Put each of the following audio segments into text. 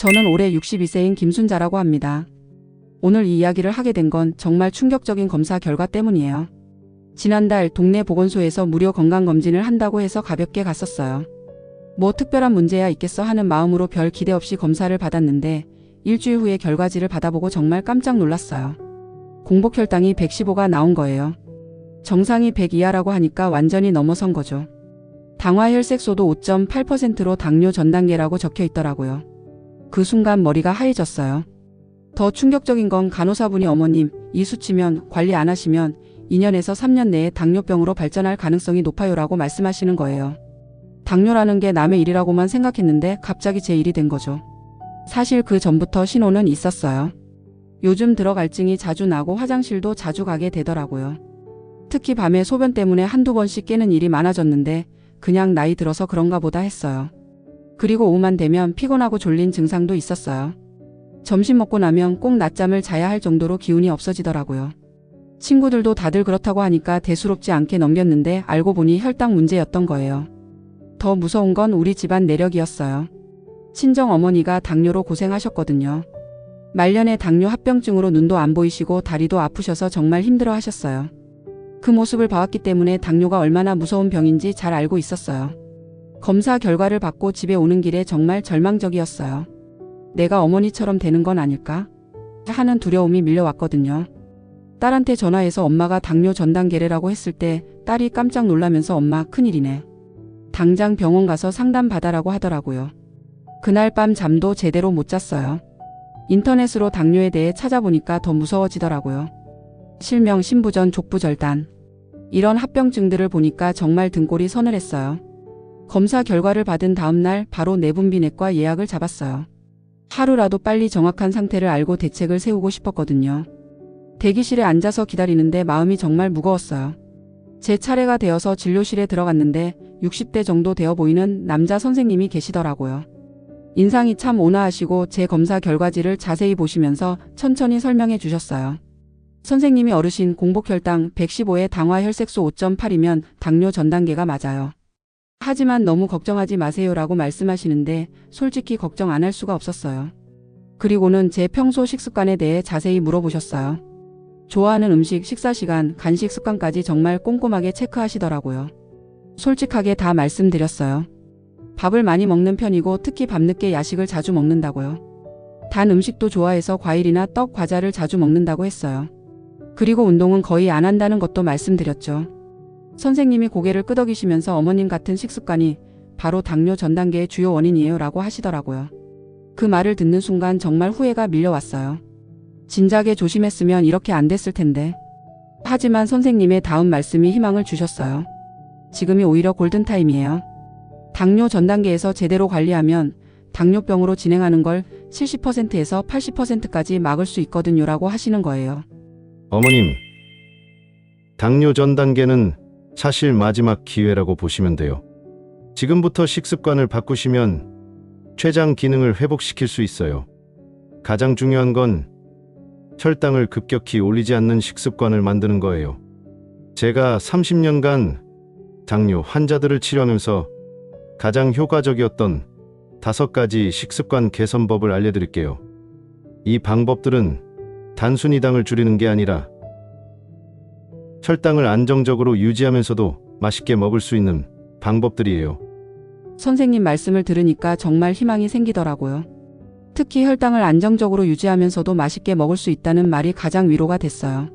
저는 올해 62세인 김순자라고 합니다. 오늘 이 이야기를 하게 된 건 정말 충격적인 검사 결과 때문이에요. 지난달 동네 보건소에서 무료 건강검진을 한다고 해서 가볍게 갔었어요. 뭐 특별한 문제야 있겠어 하는 마음으로 별 기대 없이 검사를 받았는데 일주일 후에 결과지를 받아보고 정말 깜짝 놀랐어요. 공복혈당이 115가 나온 거예요. 정상이 100 이하라고 하니까 완전히 넘어선 거죠. 당화혈색소도 5.8%로 당뇨 전 단계라고 적혀 있더라고요. 그 순간 머리가 하얘졌어요. 더 충격적인 건 간호사분이 어머님, 이 수치면 관리 안 하시면 2년에서 3년 내에 당뇨병으로 발전할 가능성이 높아요라고 말씀하시는 거예요. 당뇨라는 게 남의 일이라고만 생각했는데 갑자기 제 일이 된 거죠. 사실 그 전부터 신호는 있었어요. 요즘 들어 갈증이 자주 나고 화장실도 자주 가게 되더라고요. 특히 밤에 소변 때문에 한두 번씩 깨는 일이 많아졌는데 그냥 나이 들어서 그런가 보다 했어요. 그리고 오후만 되면 피곤하고 졸린 증상도 있었어요. 점심 먹고 나면 꼭 낮잠을 자야 할 정도로 기운이 없어지더라고요. 친구들도 다들 그렇다고 하니까 대수롭지 않게 넘겼는데 알고 보니 혈당 문제였던 거예요. 더 무서운 건 우리 집안 내력이었어요. 친정 어머니가 당뇨로 고생하셨거든요. 말년에 당뇨 합병증으로 눈도 안 보이시고 다리도 아프셔서 정말 힘들어 하셨어요. 그 모습을 봐왔기 때문에 당뇨가 얼마나 무서운 병인지 잘 알고 있었어요. 검사 결과를 받고 집에 오는 길에 정말 절망적이었어요. 내가 어머니처럼 되는 건 아닐까? 하는 두려움이 밀려왔거든요. 딸한테 전화해서 엄마가 당뇨 전 단 계래라고 했을 때 딸이 깜짝 놀라면서 엄마 큰일이네. 당장 병원 가서 상담 받아라고 하더라고요. 그날 밤 잠도 제대로 못 잤어요. 인터넷으로 당뇨에 대해 찾아보니까 더 무서워지더라고요. 실명, 신부전, 족부절단. 이런 합병증들을 보니까 정말 등골이 서늘했어요. 검사 결과를 받은 다음날 바로 내분비내과 예약을 잡았어요. 하루라도 빨리 정확한 상태를 알고 대책을 세우고 싶었거든요. 대기실에 앉아서 기다리는데 마음이 정말 무거웠어요. 제 차례가 되어서 진료실에 들어갔는데 60대 정도 되어 보이는 남자 선생님이 계시더라고요. 인상이 참 온화하시고 제 검사 결과지를 자세히 보시면서 천천히 설명해 주셨어요. 선생님이 어르신 공복혈당 115에 당화혈색소 5.8이면 당뇨 전 단계가 맞아요. 하지만 너무 걱정하지 마세요라고 말씀하시는데 솔직히 걱정 안 할 수가 없었어요. 그리고는 제 평소 식습관에 대해 자세히 물어보셨어요. 좋아하는 음식, 식사 시간, 간식 습관까지 정말 꼼꼼하게 체크하시더라고요. 솔직하게 다 말씀드렸어요. 밥을 많이 먹는 편이고 특히 밤늦게 야식을 자주 먹는다고요. 단 음식도 좋아해서 과일이나 떡, 과자를 자주 먹는다고 했어요. 그리고 운동은 거의 안 한다는 것도 말씀드렸죠. 선생님이 고개를 끄덕이시면서 어머님 같은 식습관이 바로 당뇨 전 단계의 주요 원인이에요 라고 하시더라고요. 그 말을 듣는 순간 정말 후회가 밀려왔어요. 진작에 조심했으면 이렇게 안 됐을 텐데. 하지만 선생님의 다음 말씀이 희망을 주셨어요. 지금이 오히려 골든타임이에요. 당뇨 전 단계에서 제대로 관리하면 당뇨병으로 진행하는 걸 70%에서 80%까지 막을 수 있거든요 라고 하시는 거예요. 어머님, 당뇨 전 단계는 사실 마지막 기회라고 보시면 돼요. 지금부터 식습관을 바꾸시면 췌장 기능을 회복시킬 수 있어요. 가장 중요한 건 혈당을 급격히 올리지 않는 식습관을 만드는 거예요. 제가 30년간 당뇨 환자들을 치료하면서 가장 효과적이었던 다섯 가지 식습관 개선법을 알려드릴게요. 이 방법들은 단순히 당을 줄이는 게 아니라 혈당을 안정적으로 유지하면서도 맛있게 먹을 수 있는 방법들이에요. 선생님 말씀을 들으니까 정말 희망이 생기더라고요. 특히 혈당을 안정적으로 유지하면서도 맛있게 먹을 수 있다는 말이 가장 위로가 됐어요.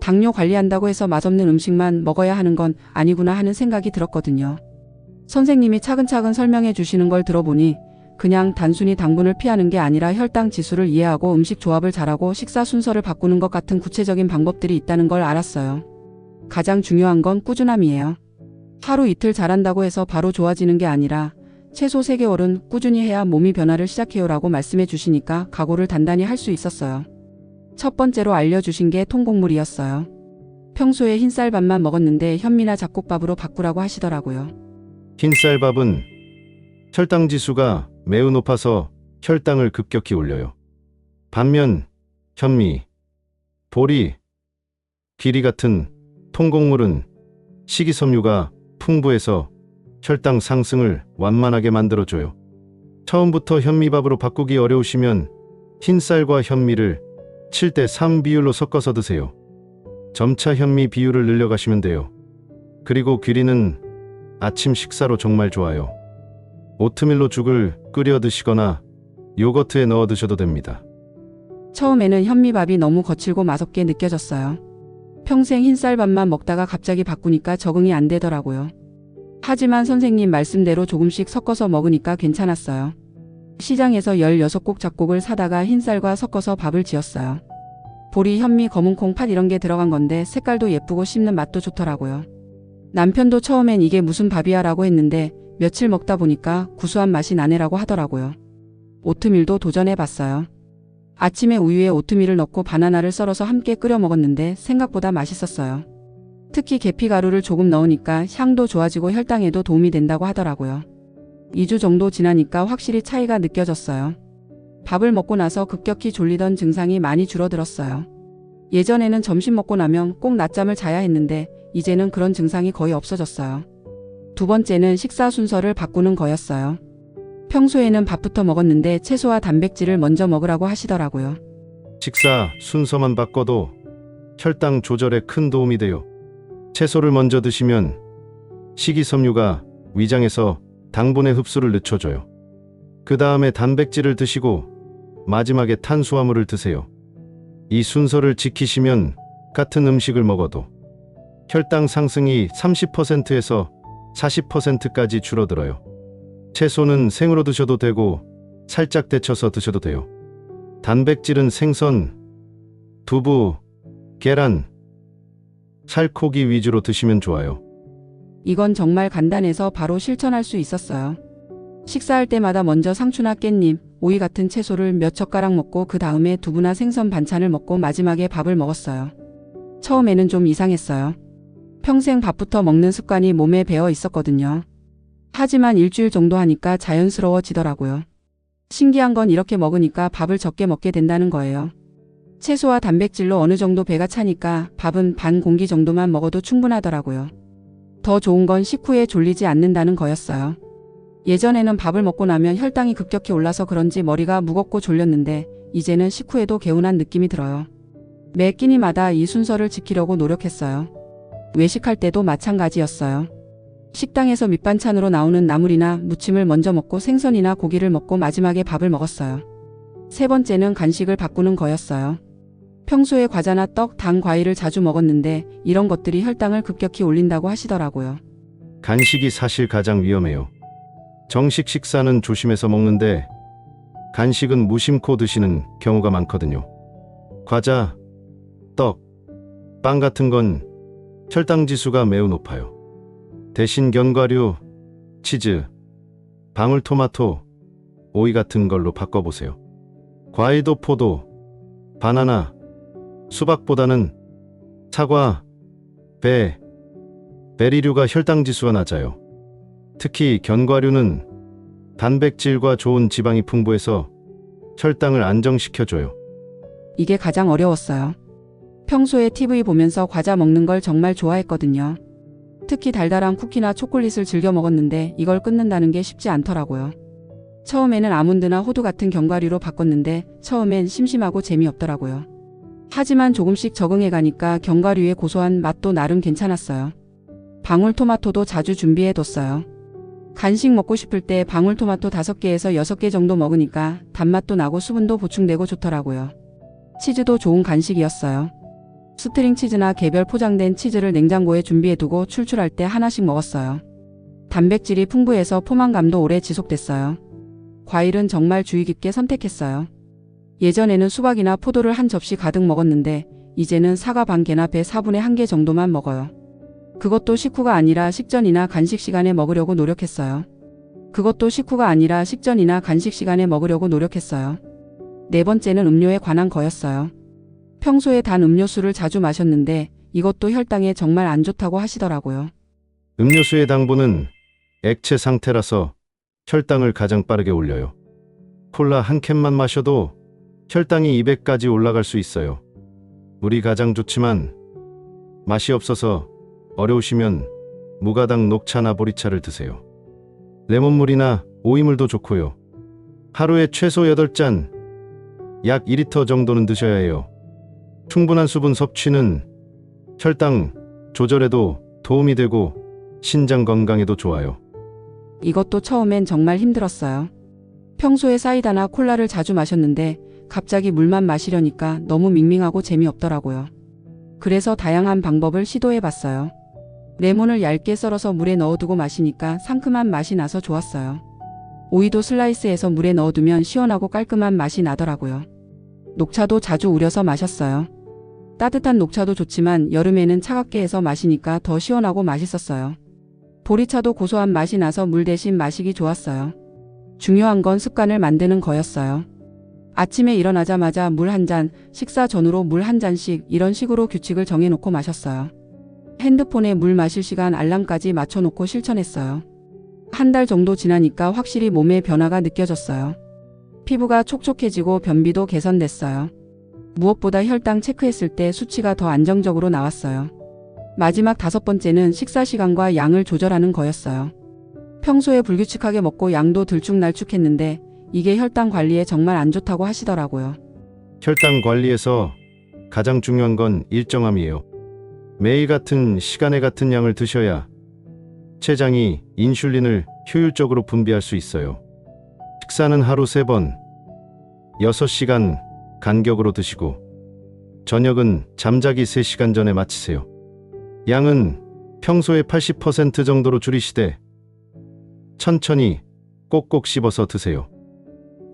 당뇨 관리한다고 해서 맛없는 음식만 먹어야 하는 건 아니구나 하는 생각이 들었거든요. 선생님이 차근차근 설명해 주시는 걸 들어보니 그냥 단순히 당분을 피하는 게 아니라 혈당 지수를 이해하고 음식 조합을 잘하고 식사 순서를 바꾸는 것 같은 구체적인 방법들이 있다는 걸 알았어요. 가장 중요한 건 꾸준함이에요. 하루 이틀 잘한다고 해서 바로 좋아지는 게 아니라 최소 3개월은 꾸준히 해야 몸이 변화를 시작해요 라고 말씀해 주시니까 각오를 단단히 할 수 있었어요. 첫 번째로 알려주신 게 통곡물이었어요. 평소에 흰쌀밥만 먹었는데 현미나 잡곡밥으로 바꾸라고 하시더라고요. 흰쌀밥은 혈당 지수가 매우 높아서 혈당을 급격히 올려요. 반면 현미, 보리, 귀리 같은 통곡물은 식이섬유가 풍부해서 혈당 상승을 완만하게 만들어줘요. 처음부터 현미밥으로 바꾸기 어려우시면 흰쌀과 현미를 7대 3 비율로 섞어서 드세요. 점차 현미 비율을 늘려가시면 돼요. 그리고 귀리는 아침 식사로 정말 좋아요. 오트밀로 죽을 끓여 드시거나 요거트에 넣어 드셔도 됩니다. 처음에는 현미밥이 너무 거칠고 맛없게 느껴졌어요. 평생 흰쌀밥만 먹다가 갑자기 바꾸니까 적응이 안 되더라고요. 하지만 선생님 말씀대로 조금씩 섞어서 먹으니까 괜찮았어요. 시장에서 16곡 잡곡을 사다가 흰쌀과 섞어서 밥을 지었어요. 보리, 현미, 검은콩, 팥 이런 게 들어간 건데 색깔도 예쁘고 씹는 맛도 좋더라고요. 남편도 처음엔 이게 무슨 밥이야 라고 했는데 며칠 먹다 보니까 구수한 맛이 나네라고 하더라고요. 오트밀도 도전해 봤어요. 아침에 우유에 오트밀을 넣고 바나나를 썰어서 함께 끓여 먹었는데 생각보다 맛있었어요. 특히 계피 가루를 조금 넣으니까 향도 좋아지고 혈당에도 도움이 된다고 하더라고요. 2주 정도 지나니까 확실히 차이가 느껴졌어요. 밥을 먹고 나서 급격히 졸리던 증상이 많이 줄어들었어요. 예전에는 점심 먹고 나면 꼭 낮잠을 자야 했는데 이제는 그런 증상이 거의 없어졌어요. 두 번째는 식사 순서를 바꾸는 거였어요. 평소에는 밥부터 먹었는데 채소와 단백질을 먼저 먹으라고 하시더라고요. 식사 순서만 바꿔도 혈당 조절에 큰 도움이 돼요. 채소를 먼저 드시면 식이섬유가 위장에서 당분의 흡수를 늦춰줘요. 그 다음에 단백질을 드시고 마지막에 탄수화물을 드세요. 이 순서를 지키시면 같은 음식을 먹어도 혈당 상승이 30%에서 40%까지 줄어들어요. 채소는 생으로 드셔도 되고 살짝 데쳐서 드셔도 돼요. 단백질은 생선, 두부, 계란, 살코기 위주로 드시면 좋아요. 이건 정말 간단해서 바로 실천할 수 있었어요. 식사할 때마다 먼저 상추나 깻잎, 오이 같은 채소를 몇 젓가락 먹고 그 다음에 두부나 생선 반찬을 먹고 마지막에 밥을 먹었어요. 처음에는 좀 이상했어요. 평생 밥부터 먹는 습관이 몸에 배어 있었거든요. 하지만 일주일 정도 하니까 자연스러워지더라고요. 신기한 건 이렇게 먹으니까 밥을 적게 먹게 된다는 거예요. 채소와 단백질로 어느 정도 배가 차니까 밥은 반 공기 정도만 먹어도 충분하더라고요. 더 좋은 건 식후에 졸리지 않는다는 거였어요. 예전에는 밥을 먹고 나면 혈당이 급격히 올라서 그런지 머리가 무겁고 졸렸는데 이제는 식후에도 개운한 느낌이 들어요. 매 끼니마다 이 순서를 지키려고 노력했어요. 외식할 때도 마찬가지였어요. 식당에서 밑반찬으로 나오는 나물이나 무침을 먼저 먹고 생선이나 고기를 먹고 마지막에 밥을 먹었어요. 세 번째는 간식을 바꾸는 거였어요. 평소에 과자나 떡, 당, 과일을 자주 먹었는데 이런 것들이 혈당을 급격히 올린다고 하시더라고요. 간식이 사실 가장 위험해요. 정식 식사는 조심해서 먹는데 간식은 무심코 드시는 경우가 많거든요. 과자, 떡, 빵 같은 건 혈당 지수가 매우 높아요. 대신 견과류, 치즈, 방울토마토, 오이 같은 걸로 바꿔보세요. 과일도 포도, 바나나, 수박보다는 사과, 배, 베리류가 혈당 지수가 낮아요. 특히 견과류는 단백질과 좋은 지방이 풍부해서 혈당을 안정시켜줘요. 이게 가장 어려웠어요. 평소에 TV 보면서 과자 먹는 걸 정말 좋아했거든요. 특히 달달한 쿠키나 초콜릿을 즐겨 먹었는데 이걸 끊는다는 게 쉽지 않더라고요. 처음에는 아몬드나 호두 같은 견과류로 바꿨는데 처음엔 심심하고 재미없더라고요. 하지만 조금씩 적응해 가니까 견과류의 고소한 맛도 나름 괜찮았어요. 방울토마토도 자주 준비해 뒀어요. 간식 먹고 싶을 때 방울토마토 5개에서 6개 정도 먹으니까 단맛도 나고 수분도 보충되고 좋더라고요. 치즈도 좋은 간식이었어요. 스트링 치즈나 개별 포장된 치즈를 냉장고에 준비해 두고 출출할 때 하나씩 먹었어요. 단백질이 풍부해서 포만감도 오래 지속됐어요. 과일은 정말 주의 깊게 선택했어요. 예전에는 수박이나 포도를 한 접시 가득 먹었는데 이제는 사과 반 개나 배 4분의 1개 정도만 먹어요. 그것도 식후가 아니라 식전이나 간식 시간에 먹으려고 노력했어요. 그것도 식후가 아니라 식전이나 간식 시간에 먹으려고 노력했어요. 네 번째는 음료에 관한 거였어요. 평소에 단 음료수를 자주 마셨는데 이것도 혈당에 정말 안 좋다고 하시더라고요. 음료수의 당분은 액체 상태라서 혈당을 가장 빠르게 올려요. 콜라 한 캔만 마셔도 혈당이 200까지 올라갈 수 있어요. 물이 가장 좋지만 맛이 없어서 어려우시면 무가당 녹차나 보리차를 드세요. 레몬물이나 오이물도 좋고요. 하루에 최소 8잔, 약 2리터 정도는 드셔야 해요. 충분한 수분 섭취는 혈당 조절에도 도움이 되고 신장 건강에도 좋아요. 이것도 처음엔 정말 힘들었어요. 평소에 사이다나 콜라를 자주 마셨는데 갑자기 물만 마시려니까 너무 밍밍하고 재미없더라고요. 그래서 다양한 방법을 시도해 봤어요. 레몬을 얇게 썰어서 물에 넣어두고 마시니까 상큼한 맛이 나서 좋았어요. 오이도 슬라이스해서 물에 넣어두면 시원하고 깔끔한 맛이 나더라고요. 녹차도 자주 우려서 마셨어요. 따뜻한 녹차도 좋지만 여름에는 차갑게 해서 마시니까 더 시원하고 맛있었어요. 보리차도 고소한 맛이 나서 물 대신 마시기 좋았어요. 중요한 건 습관을 만드는 거였어요. 아침에 일어나자마자 물 한 잔, 식사 전후로 물 한 잔씩 이런 식으로 규칙을 정해놓고 마셨어요. 핸드폰에 물 마실 시간 알람까지 맞춰놓고 실천했어요. 한 달 정도 지나니까 확실히 몸에 변화가 느껴졌어요. 피부가 촉촉해지고 변비도 개선됐어요. 무엇보다 혈당 체크했을 때 수치가 더 안정적으로 나왔어요. 마지막 다섯 번째는 식사 시간과 양을 조절하는 거였어요. 평소에 불규칙하게 먹고 양도 들쭉날쭉했는데 이게 혈당 관리에 정말 안 좋다고 하시더라고요. 혈당 관리에서 가장 중요한 건 일정함이에요. 매일 같은 시간에 같은 양을 드셔야 췌장이 인슐린을 효율적으로 분비할 수 있어요. 식사는 하루 3번, 6시간 간격으로 드시고, 저녁은 잠자기 3시간 전에 마치세요. 양은 평소의 80% 정도로 줄이시되, 천천히 꼭꼭 씹어서 드세요.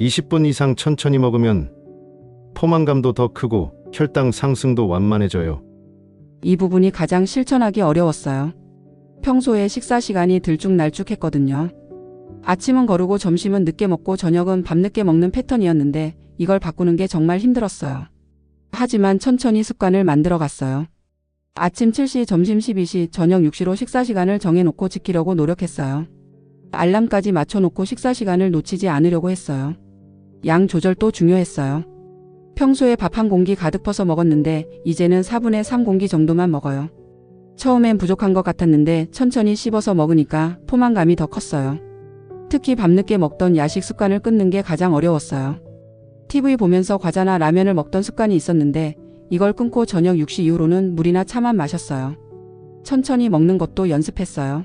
20분 이상 천천히 먹으면 포만감도 더 크고 혈당 상승도 완만해져요. 이 부분이 가장 실천하기 어려웠어요. 평소에 식사 시간이 들쭉날쭉했거든요. 아침은 거르고 점심은 늦게 먹고 저녁은 밤늦게 먹는 패턴이었는데 이걸 바꾸는 게 정말 힘들었어요. 하지만 천천히 습관을 만들어 갔어요. 아침 7시, 점심 12시, 저녁 6시로 식사 시간을 정해놓고 지키려고 노력했어요. 알람까지 맞춰놓고 식사 시간을 놓치지 않으려고 했어요. 양 조절도 중요했어요. 평소에 밥 한 공기 가득 퍼서 먹었는데 이제는 4분의 3 공기 정도만 먹어요. 처음엔 부족한 것 같았는데 천천히 씹어서 먹으니까 포만감이 더 컸어요. 특히 밤늦게 먹던 야식 습관을 끊는 게 가장 어려웠어요. TV 보면서 과자나 라면을 먹던 습관이 있었는데 이걸 끊고 저녁 6시 이후로는 물이나 차만 마셨어요. 천천히 먹는 것도 연습했어요.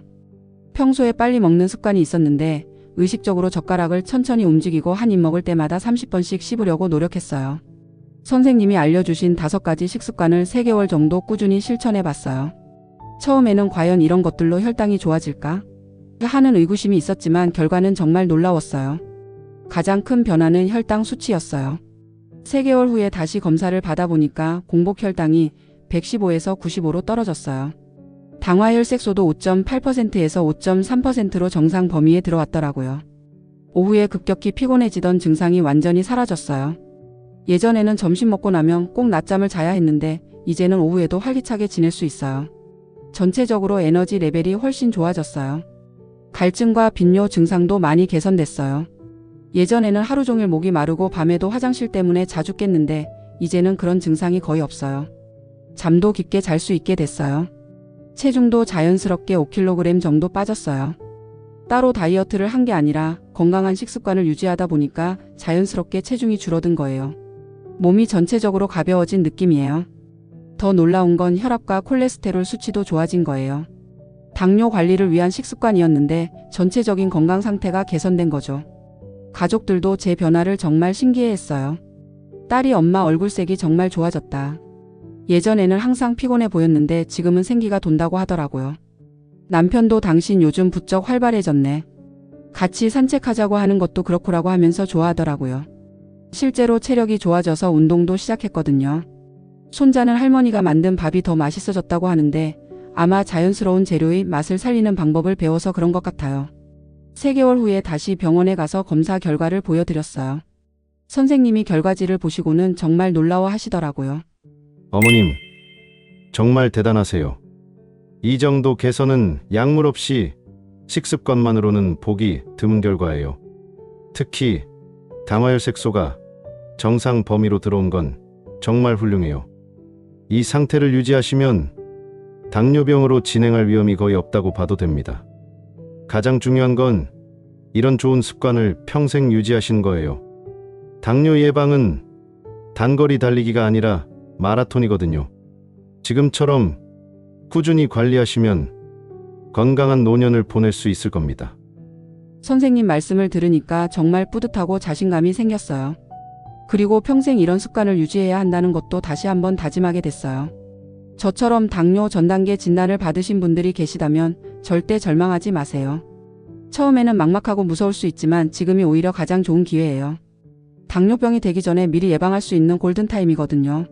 평소에 빨리 먹는 습관이 있었는데 의식적으로 젓가락을 천천히 움직이고 한 입 먹을 때마다 30번씩 씹으려고 노력했어요. 선생님이 알려주신 다섯 가지 식습관을 3개월 정도 꾸준히 실천해 봤어요. 처음에는 과연 이런 것들로 혈당이 좋아질까? 하는 의구심이 있었지만 결과는 정말 놀라웠어요. 가장 큰 변화는 혈당 수치였어요. 3개월 후에 다시 검사를 받아보니까 공복 혈당이 115에서 95로 떨어졌어요. 당화혈색소도 5.8%에서 5.3%로 정상 범위에 들어왔더라고요. 오후에 급격히 피곤해지던 증상이 완전히 사라졌어요. 예전에는 점심 먹고 나면 꼭 낮잠을 자야 했는데 이제는 오후에도 활기차게 지낼 수 있어요. 전체적으로 에너지 레벨이 훨씬 좋아졌어요. 갈증과 빈뇨 증상도 많이 개선됐어요. 예전에는 하루 종일 목이 마르고 밤에도 화장실 때문에 자주 깼는데 이제는 그런 증상이 거의 없어요. 잠도 깊게 잘 수 있게 됐어요. 체중도 자연스럽게 5kg 정도 빠졌어요. 따로 다이어트를 한 게 아니라 건강한 식습관을 유지하다 보니까 자연스럽게 체중이 줄어든 거예요. 몸이 전체적으로 가벼워진 느낌이에요. 더 놀라운 건 혈압과 콜레스테롤 수치도 좋아진 거예요. 당뇨 관리를 위한 식습관이었는데 전체적인 건강 상태가 개선된 거죠. 가족들도 제 변화를 정말 신기해했어요. 딸이 엄마 얼굴색이 정말 좋아졌다. 예전에는 항상 피곤해 보였는데 지금은 생기가 돈다고 하더라고요. 남편도 당신 요즘 부쩍 활발해졌네. 같이 산책하자고 하는 것도 그렇고라고 하면서 좋아하더라고요. 실제로 체력이 좋아져서 운동도 시작했거든요. 손자는 할머니가 만든 밥이 더 맛있어졌다고 하는데 아마 자연스러운 재료의 맛을 살리는 방법을 배워서 그런 것 같아요. 3개월 후에 다시 병원에 가서 검사 결과를 보여드렸어요. 선생님이 결과지를 보시고는 정말 놀라워 하시더라고요. 어머님, 정말 대단하세요. 이 정도 개선은 약물 없이 식습관만으로는 보기 드문 결과예요. 특히 당화혈 색소가 정상 범위로 들어온 건 정말 훌륭해요. 이 상태를 유지하시면 당뇨병으로 진행할 위험이 거의 없다고 봐도 됩니다. 가장 중요한 건 이런 좋은 습관을 평생 유지하시는 거예요. 당뇨 예방은 단거리 달리기가 아니라 마라톤이거든요. 지금처럼 꾸준히 관리하시면 건강한 노년을 보낼 수 있을 겁니다. 선생님 말씀을 들으니까 정말 뿌듯하고 자신감이 생겼어요. 그리고 평생 이런 습관을 유지해야 한다는 것도 다시 한번 다짐하게 됐어요. 저처럼 당뇨 전 단계 진단을 받으신 분들이 계시다면 절대 절망하지 마세요. 처음에는 막막하고 무서울 수 있지만 지금이 오히려 가장 좋은 기회예요. 당뇨병이 되기 전에 미리 예방할 수 있는 골든타임이거든요.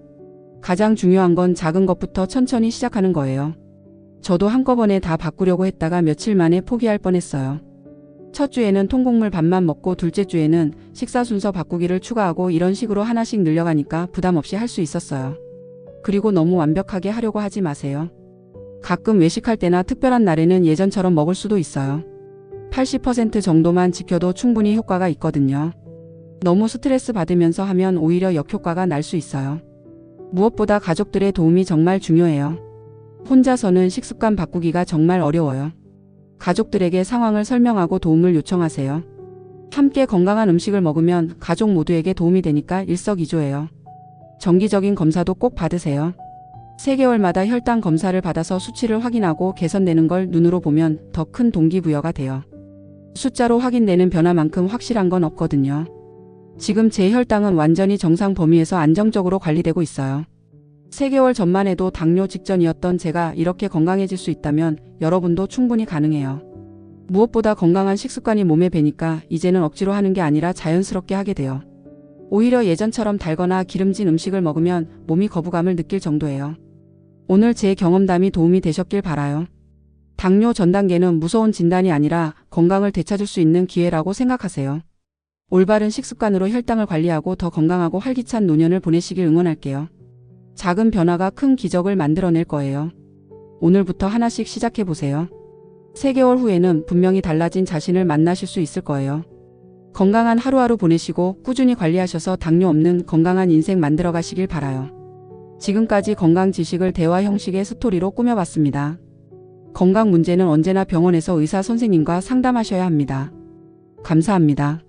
가장 중요한 건 작은 것부터 천천히 시작하는 거예요. 저도 한꺼번에 다 바꾸려고 했다가 며칠 만에 포기할 뻔했어요. 첫 주에는 통곡물 밥만 먹고 둘째 주에는 식사 순서 바꾸기를 추가하고 이런 식으로 하나씩 늘려가니까 부담 없이 할 수 있었어요. 그리고 너무 완벽하게 하려고 하지 마세요. 가끔 외식할 때나 특별한 날에는 예전처럼 먹을 수도 있어요. 80% 정도만 지켜도 충분히 효과가 있거든요. 너무 스트레스 받으면서 하면 오히려 역효과가 날 수 있어요. 무엇보다 가족들의 도움이 정말 중요해요. 혼자서는 식습관 바꾸기가 정말 어려워요. 가족들에게 상황을 설명하고 도움을 요청하세요. 함께 건강한 음식을 먹으면 가족 모두에게 도움이 되니까 일석이조예요. 정기적인 검사도 꼭 받으세요. 3개월마다 혈당 검사를 받아서 수치를 확인하고 개선되는 걸 눈으로 보면 더 큰 동기부여가 돼요. 숫자로 확인되는 변화만큼 확실한 건 없거든요. 지금 제 혈당은 완전히 정상 범위에서 안정적으로 관리되고 있어요. 3개월 전만 해도 당뇨 직전이었던 제가 이렇게 건강해질 수 있다면 여러분도 충분히 가능해요. 무엇보다 건강한 식습관이 몸에 배니까 이제는 억지로 하는 게 아니라 자연스럽게 하게 돼요. 오히려 예전처럼 달거나 기름진 음식을 먹으면 몸이 거부감을 느낄 정도예요. 오늘 제 경험담이 도움이 되셨길 바라요. 당뇨 전 단계는 무서운 진단이 아니라 건강을 되찾을 수 있는 기회라고 생각하세요. 올바른 식습관으로 혈당을 관리하고 더 건강하고 활기찬 노년을 보내시길 응원할게요. 작은 변화가 큰 기적을 만들어낼 거예요. 오늘부터 하나씩 시작해 보세요. 3개월 후에는 분명히 달라진 자신을 만나실 수 있을 거예요. 건강한 하루하루 보내시고 꾸준히 관리하셔서 당뇨 없는 건강한 인생 만들어 가시길 바라요. 지금까지 건강 지식을 대화 형식의 스토리로 꾸며봤습니다. 건강 문제는 언제나 병원에서 의사 선생님과 상담하셔야 합니다. 감사합니다.